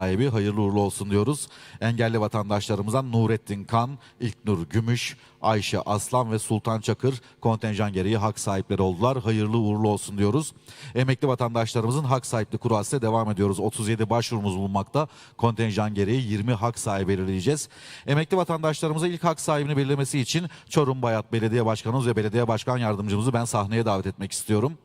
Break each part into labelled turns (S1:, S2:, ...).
S1: sahibi hayırlı uğurlu olsun diyoruz. Engelli vatandaşlarımıza Nurettin Kan, İlknur Gümüş, Ayşe Aslan ve Sultan Çakır kontenjan gereği hak sahipleri oldular. Hayırlı uğurlu olsun diyoruz. Emekli vatandaşlarımızın hak sahipliği kurasıyla devam ediyoruz. 37 başvurumuz bulunmakta. Kontenjan gereği 20 hak sahibi belirleyeceğiz. Emekli vatandaşlarımıza ilk hak sahibini belirlemesi için Çorum Bayat Belediye Başkanımız ve Belediye Başkan Yardımcımızı ben sahneye davet etmek istiyorum.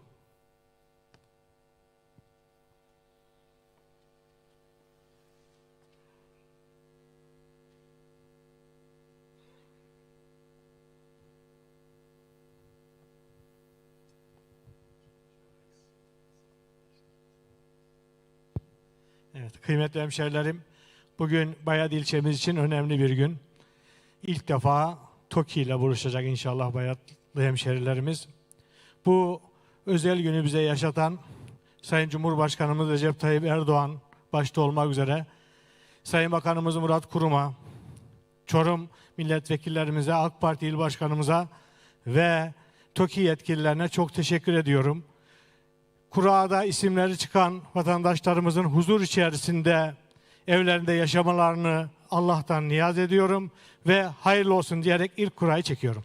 S2: Evet, kıymetli hemşehrilerim, bugün Bayat ilçemiz için önemli bir gün. İlk defa TOKİ ile buluşacak inşallah Bayatlı hemşehrilerimiz. Bu özel günü bize yaşatan Sayın Cumhurbaşkanımız Recep Tayyip Erdoğan başta olmak üzere Sayın Bakanımız Murat Kurum'a, Çorum milletvekillerimize, AK Parti il başkanımıza ve TOKİ yetkililerine çok teşekkür ediyorum. Kura'da isimleri çıkan vatandaşlarımızın huzur içerisinde evlerinde yaşamalarını Allah'tan niyaz ediyorum ve hayırlı olsun diyerek ilk kurayı çekiyorum.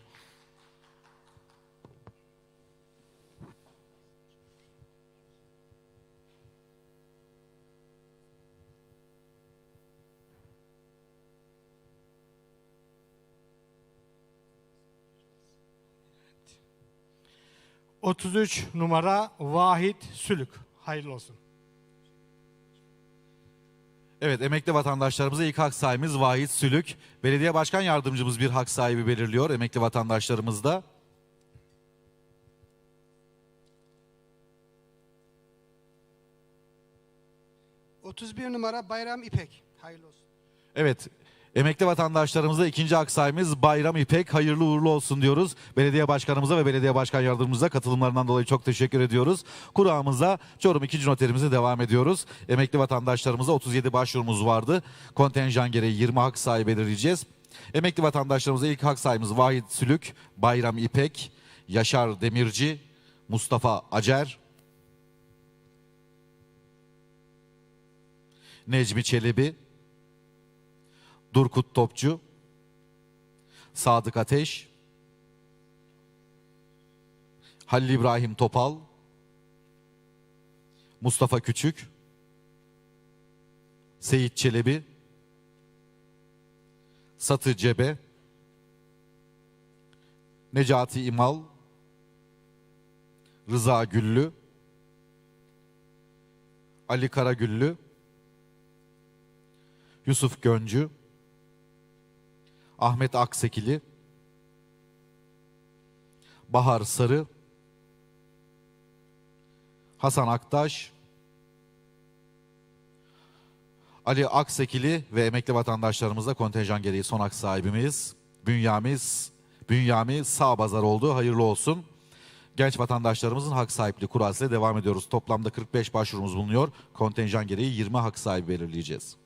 S2: ...33 numara Vahit Sülük. Hayırlı olsun.
S1: Evet emekli vatandaşlarımıza ilk hak sahibimiz Vahit Sülük. Belediye Başkan Yardımcımız bir hak sahibi belirliyor emekli vatandaşlarımızda.
S3: Cık. 31 numara Bayram İpek. Hayırlı olsun.
S1: Evet emekli vatandaşlarımıza ikinci hak sahibimiz Bayram İpek. Hayırlı uğurlu olsun diyoruz. Belediye Başkanımıza ve Belediye Başkan Yardımcımıza katılımlarından dolayı çok teşekkür ediyoruz. Kurağımıza Çorum 2. noterimize devam ediyoruz. Emekli vatandaşlarımıza 37 başvurumuz vardı. Kontenjan gereği 20 hak sahibi belirleyeceğiz. Emekli vatandaşlarımıza ilk hak sahibimiz Vahit Sülük, Bayram İpek, Yaşar Demirci, Mustafa Acer, Necmi Çelebi, Durkut Topçu, Sadık Ateş, Halil İbrahim Topal, Mustafa Küçük, Seyit Çelebi, Satı Cebe, Necati İmal, Rıza Güllü, Ali Karagüllü, Yusuf Göncü, Ahmet Aksekili, Bahar Sarı, Hasan Aktaş, Ali Aksekili ve emekli vatandaşlarımızla kontenjan gereği son hak sahibimiz. Bünyamiz, Bünyami sağ bazar oldu. Hayırlı olsun. Genç vatandaşlarımızın hak sahipliği kurasıyla devam ediyoruz. Toplamda 45 başvurumuz bulunuyor. Kontenjan gereği 20 hak sahibi belirleyeceğiz.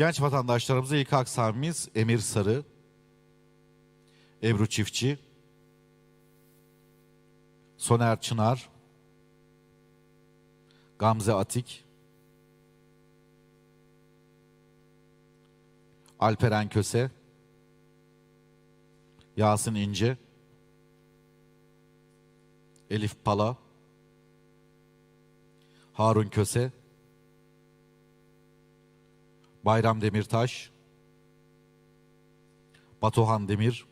S1: Genç vatandaşlarımıza ilk hak sahibimiz Emir Sarı, Ebru Çiftçi, Soner Çınar, Gamze Atik, Alperen Köse, Yasin İnce, Elif Pala, Harun Köse, Bayram Demirtaş, Batuhan Demir,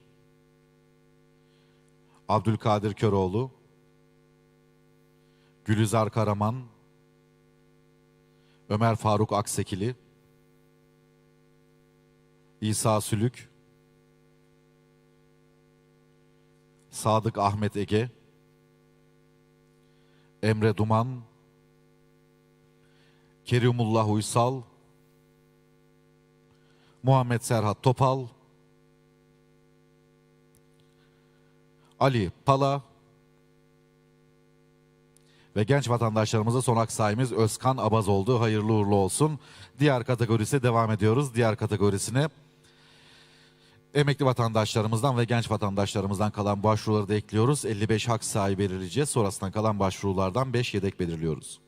S1: Abdülkadir Köroğlu, Gülizar Karaman, Ömer Faruk Aksekili, İsa Sülük, Sadık Ahmet Ege, Emre Duman, Kerimullah Uysal, Muhammed Serhat Topal, Ali Pala ve genç vatandaşlarımıza son sahibimiz Özkan Abaz oldu. Hayırlı uğurlu olsun. Diğer kategorisi devam ediyoruz. Diğer kategorisine emekli vatandaşlarımızdan ve genç vatandaşlarımızdan kalan başvuruları da ekliyoruz. 55 hak sahibi belirleyeceğiz. Sonrasında kalan başvurulardan 5 yedek belirliyoruz.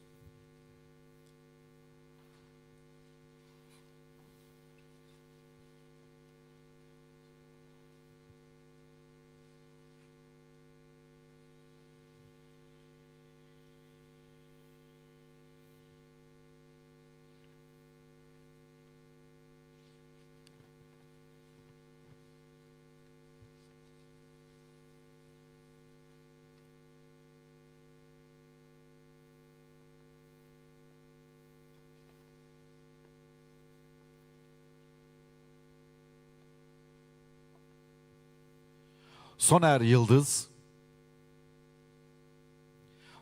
S1: Soner Yıldız,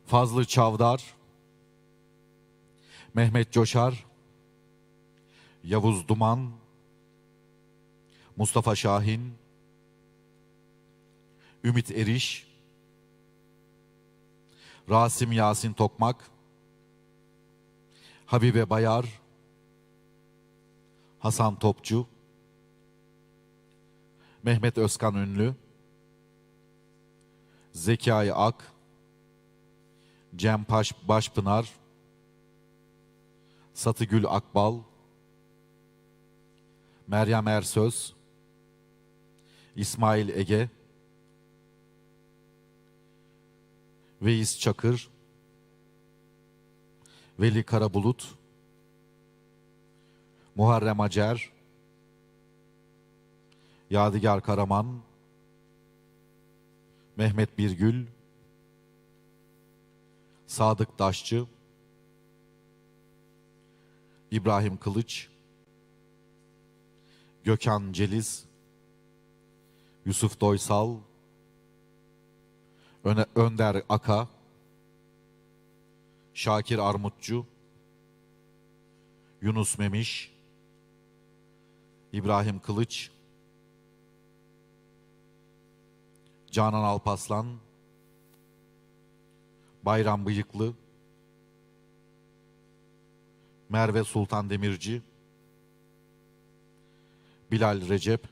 S1: Fazlı Çavdar, Mehmet Coşar, Yavuz Duman, Mustafa Şahin, Ümit Eriş, Rasim Yasin Tokmak, Habibe Bayar, Hasan Topçu, Mehmet Özkan Ünlü, Zekai Ak, Cem Paş Başpınar, Satıgül Akbal, Meryem Ersöz, İsmail Ege, Veys Çakır, Veli Karabulut, Muharrem Acer, Yadigar Karaman, Mehmet Birgül, Sadık Daşçı, İbrahim Kılıç, Gökhan Celiz, Yusuf Doysal, Önder Aka, Şakir Armutçu, Yunus Memiş, İbrahim Kılıç, Canan Alpaslan, Bayram Bıyıklı, Merve Sultan Demirci, Bilal Recep,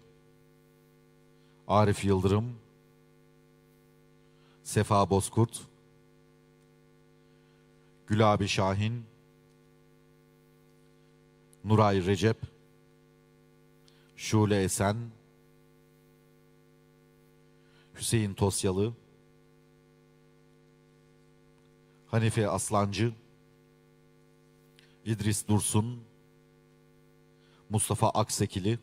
S1: Arif Yıldırım, Sefa Bozkurt, Gülabi Şahin, Nuray Recep, Şule Esen, Hüseyin Tosyalı, Hanife Aslancı, İdris Dursun, Mustafa Aksekili,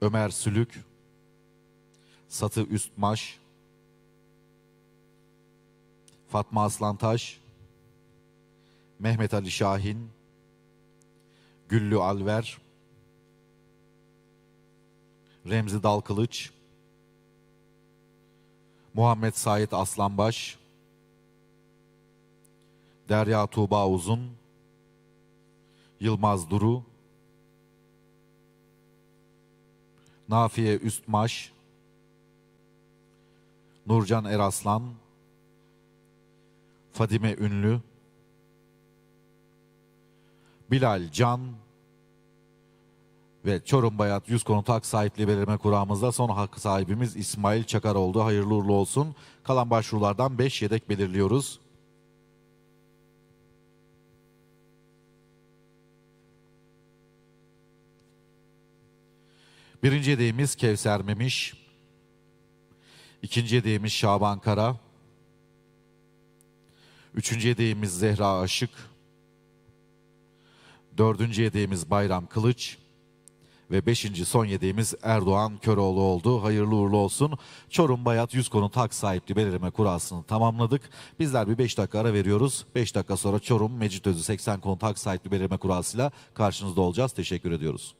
S1: Ömer Sülük, Satı Üstmaş, Fatma Aslantaş, Mehmet Ali Şahin, Güllü Alver, Remzi Dalkılıç, Muhammed Sait Aslanbaş, Derya Tuğba Uzun, Yılmaz Duru, Nafiye Üstmaş, Nurcan Eraslan, Fadime Ünlü, Bilal Can ve Çorum Bayat 100 konut hak sahipliği belirleme kuramımızda son hak sahibimiz İsmail Çakar oldu. Hayırlı uğurlu olsun. Kalan başvurulardan 5 yedek belirliyoruz. Birinci yedeğimiz Kevser Memiş. İkinci yedeğimiz Şaban Kara. Üçüncü yedeğimiz Zehra Aşık. Dördüncü yedeğimiz Bayram Kılıç. Ve beşinci son yedeğimiz Erdoğan Köroğlu oldu. Hayırlı uğurlu olsun. Çorum Bayat 100 konut hak sahipliği belirleme kurasını tamamladık. Bizler bir 5 dakika ara veriyoruz. 5 dakika sonra Çorum Mecitözü 80 konut hak sahipliği belirleme kurasıyla karşınızda olacağız. Teşekkür ediyoruz.